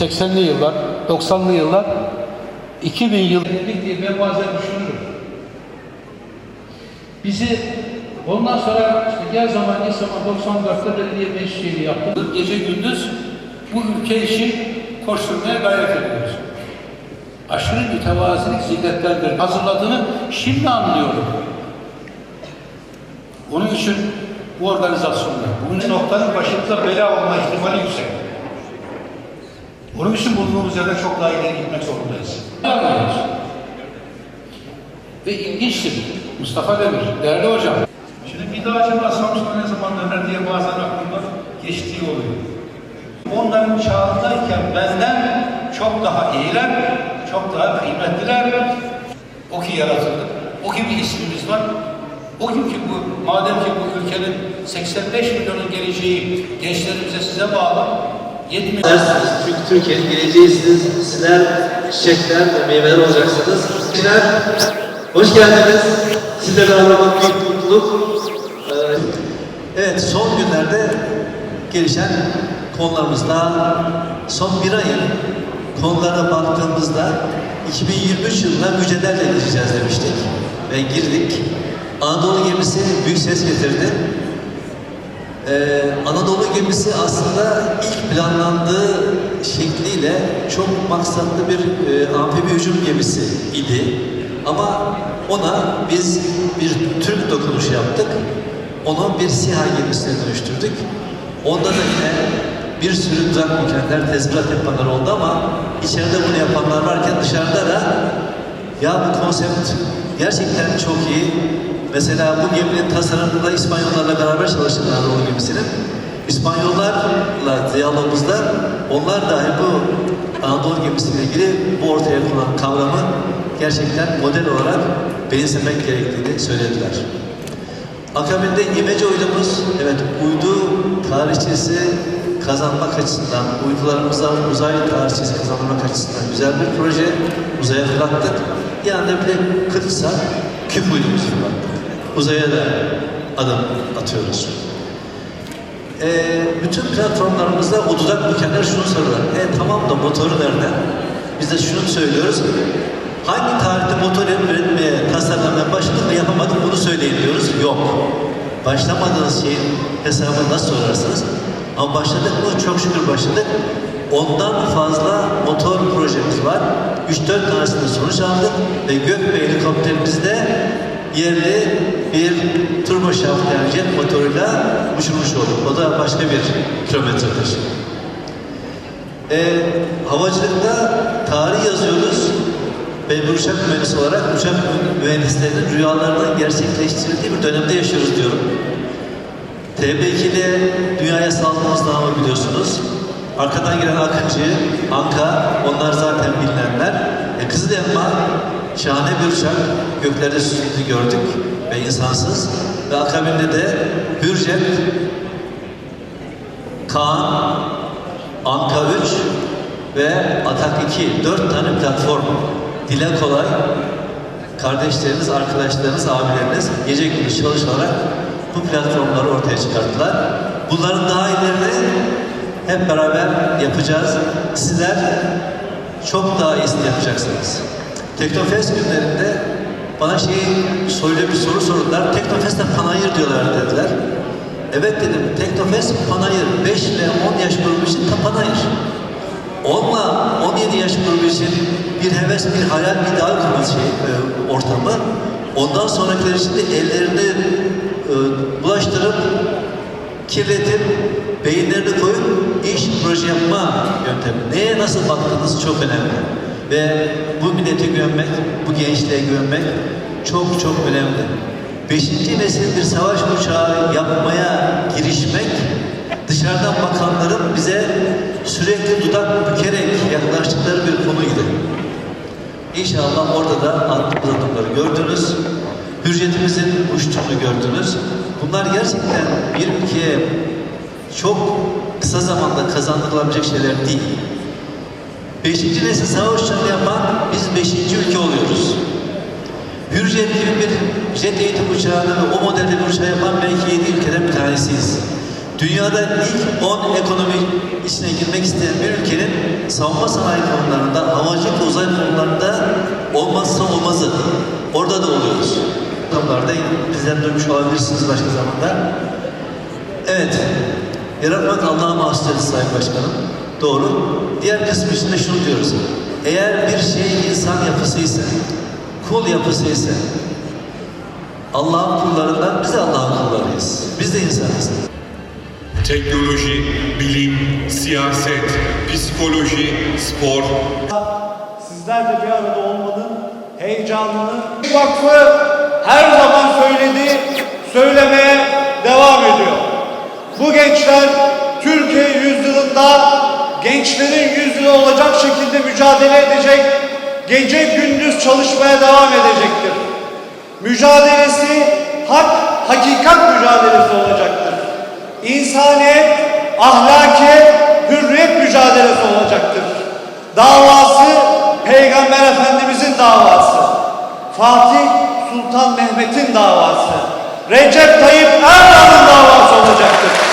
80'li yıllar, 90'lı yıllar, 2000 yıl diye ben bazen düşünürüm. Bizi ondan sonra işte gel zaman gel zaman 94'te belediye meclisiyle yaptık. Gece gündüz bu ülke için koşturmaya gayret ediyoruz. Aşırı mütevazilik zilletlerdir hazırladığını şimdi anlıyorum. Onun için bu organizasyonda bugün noktanın başımıza bela olma ihtimali yüksek. Onun için bulunduğumuz yerden çok daha ileri gitmek zorundayız. Anlıyoruz. Ve ilginçtir. Mustafa Demir, değerli hocam. Şimdi bir daha acaba Samsun'a ne zaman döner diye bazen aklımda geçtiği oluyor. Onların çağındayken benden çok daha iyiler, çok daha kıymetliler. O ki yaratıldı. O ki bir ismimiz var. O gün ki bu, madem ki bu ülkenin 85 milyonun geleceği gençlerimize size bağlı, 70 Dersiniz. Çünkü Türkiye'nin geleceğisiniz. Sizler çiçekler ve meyveler olacaksınız. Sizler hoş geldiniz. Sizlerle ağırlamak büyük mutluluk. Ee, Evet, son günlerde gelişen konularımızda son bir ayın konularına baktığımızda 2023 yılına müjdelerle gireceğiz demiştik ve girdik. Anadolu gemisi büyük ses getirdi. Ee, Anadolu gemisi aslında ilk planlandığı şekliyle çok maksatlı bir e, amfibi hücum gemisi idi. Ama ona biz bir Türk dokunuşu yaptık. Onu bir SİHA gemisine dönüştürdük. Onda da yine bir sürü uzak ülkeler tezvirat yapanlar oldu ama içeride bunu yapanlar varken dışarıda da ya bu konsept gerçekten çok iyi. Mesela bu geminin tasarımında İspanyollarla beraber çalıştık Anadolu gemisinin. İspanyollarla diyalogumuzda onlar dahi bu Anadolu gemisiyle ilgili bu ortaya konan kavramı gerçekten model olarak benimsemek gerektiğini söylediler. Akabinde imece uydumuz, evet uydu tarihçesi kazanmak açısından, uydularımıza uzay tarihçesi kazanmak açısından güzel bir proje. Uzaya fırlattık. Bir anda bile 40 saat küp uydumuzu fırlattık. Uzaya da adım atıyoruz. Ee, bütün platformlarımızda o dudak bükenler şunu soruyorlar. E tamam da motoru nerede? Biz de şunu söylüyoruz. Hangi tarihte motor üretmeye, tasarlamaya başladık ve yapamadık bunu söyleyin diyoruz. Yok. Başlamadığınız şeyin hesabını nasıl sorarsınız? Ama başladık mı? Çok şükür başladık. Ondan fazla motor projemiz var. 3-4 tanesinde sonuç aldık ve Gökbey helikopterimizde yerli bir turbo şaft yani jet motoruyla uçurmuş olduk. O da başka bir kilometre taşı. E, havacılıkta tarih yazıyoruz ve bir uçak mühendisi olarak uçak mühendislerinin rüyalarının gerçekleştirildiği bir dönemde yaşıyoruz diyorum. TB2 ile dünyaya saldığımız namı biliyorsunuz. Arkadan gelen Akıncı, Anka, onlar zaten bilinenler. E, Kızıl Elma, şahane bir uçak. Göklerde süzüldü gördük ve insansız. Ve akabinde de Hürjet, Kaan, Anka 3 ve Atak 2. Dört tane platform. Dile kolay. Kardeşleriniz, arkadaşlarınız, abileriniz gece gündüz çalışarak bu platformları ortaya çıkarttılar. Bunların daha ilerini hep beraber yapacağız. Sizler çok daha iyisini yapacaksınız. Teknofest günlerinde bana şey söyle bir soru sordular. Teknofest'te panayır diyorlar dediler. Evet dedim. Teknofest panayır. 5 ile 10 yaş grubu için ta panayır. 10 17 yaş grubu için bir heves, bir hayal, bir ideal kurma şey, e, ortamı. Ondan sonrakiler için de ellerini e, bulaştırıp, kirletip, beyinlerini koyup iş, proje yapma yöntemi. Neye nasıl baktığınız çok önemli. Ve bu millete güvenmek, bu gençliğe güvenmek çok çok önemli. Beşinci nesil bir savaş uçağı yapmaya girişmek dışarıdan bakanların bize sürekli dudak bükerek yaklaştıkları bir konuydu. İnşallah orada da attığımız adımları gördünüz. Hürriyetimizin uçtuğunu gördünüz. Bunlar gerçekten bir ülkeye çok kısa zamanda kazandırılabilecek şeyler değil. Beşinci nesil savaş uçağını yapan biz beşinci ülke oluyoruz. Hürjet gibi bir jet eğitim uçağını ve o modelde bir uçağı yapan belki yedi ülkeden bir tanesiyiz. Dünyada ilk 10 ekonomi içine girmek isteyen bir ülkenin savunma sanayi konularında, havacılık uzay konularında olmazsa olmazı. Orada da oluyoruz. Konularda bizden duymuş olabilirsiniz başka zamanda. Evet, yaratmak Allah'a mahsustur Sayın Başkanım. Doğru. Diğer kısmı için de şunu diyoruz. Eğer bir şey insan yapısıysa, kul yapısıysa, Allah'ın kullarından biz de Allah'ın kullarıyız. Biz de insanız. Teknoloji, bilim, siyaset, psikoloji, spor, Sizlerle bir arada olmanın heyecanını vakfı her zaman söyledi, söylemeye devam ediyor. Bu gençler gençlerin yüzüne olacak şekilde mücadele edecek, gece gündüz çalışmaya devam edecektir. Mücadelesi hak, hakikat mücadelesi olacaktır. İnsaniyet, ahlakiyet, hürriyet mücadelesi olacaktır. Davası Peygamber Efendimizin davası. Fatih Sultan Mehmet'in davası. Recep Tayyip Erdoğan'ın davası olacaktır.